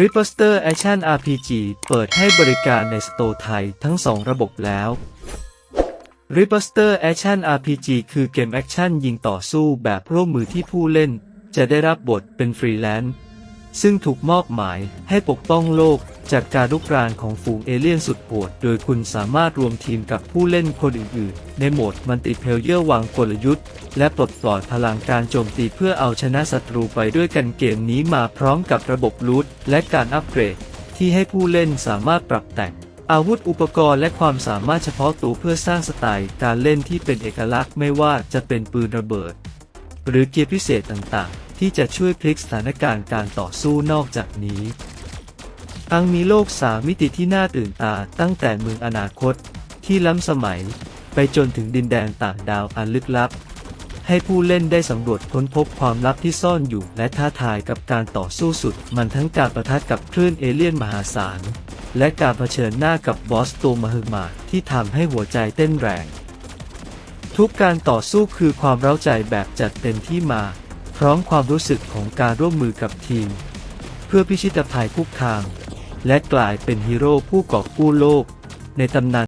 r i p p e r s t e r Action RPG เปิดให้บริการในสโตร์ไทยทั้ง 2 ระบบแล้ว r i p p e r s t e r Action RPG คือเกมแอคชั่นยิงต่อสู้แบบร่วมมือที่ผู้เล่น จะได้รับบทเป็นฟรีแลนซ์ ซึ่งถูกมอบหมายให้ปกป้องโลกจากการลุกรานของฝูงเอเลี่ยนสุดโหด โดยคุณสามารถรวมทีมกับผู้เล่นคนอื่นๆ ในโหมดมัลติเพลเยอร์วางกลยุทธ์ และปลดปล่อยพลังการโจมตีเพื่อเอาชนะศัตรูไปด้วยกันเกมนี้มาพร้อมกับระบบลูทและการอัปเกรด ที่ให้ผู้เล่นสามารถปรับแต่ง อาวุธอุปกรณ์และความสามารถเฉพาะตัวเพื่อสร้างสไตล์การเล่นที่เป็นเอกลักษณ์ไม่ว่าจะเป็นปืนระเบิด หรือเกียร์พิเศษต่างๆ ที่จะช่วยพลิกสถานการณ์การต่อสู้นอกจากนี้อังมีโลกสามมิติที่น่าตื่นตาตั้งแต่เมืองอนาคต ที่ล้ำสมัย ไปจนถึงดินแดนต่างดาวอันลึกลับ ให้ผู้เล่นได้สำรวจค้นพบความลับที่ซ่อนอยู่ และท้าทายกับการต่อสู้สุด มันทั้งการประทะกับคลื่นเอเลี่ยนมหาศาล และการเผชิญหน้ากับบอสตัวมหึมาที่ทำให้หัวใจเต้นแรง ทุกการต่อสู้คือความเร้าใจแบบจัดเต็มที่มา พร้อมความรู้สึกของการร่วมมือกับทีม เพื่อพิชิตภัยคุกคาม และกลายเป็นฮีโร่ผู้กอบกู้โลก ในตำนาน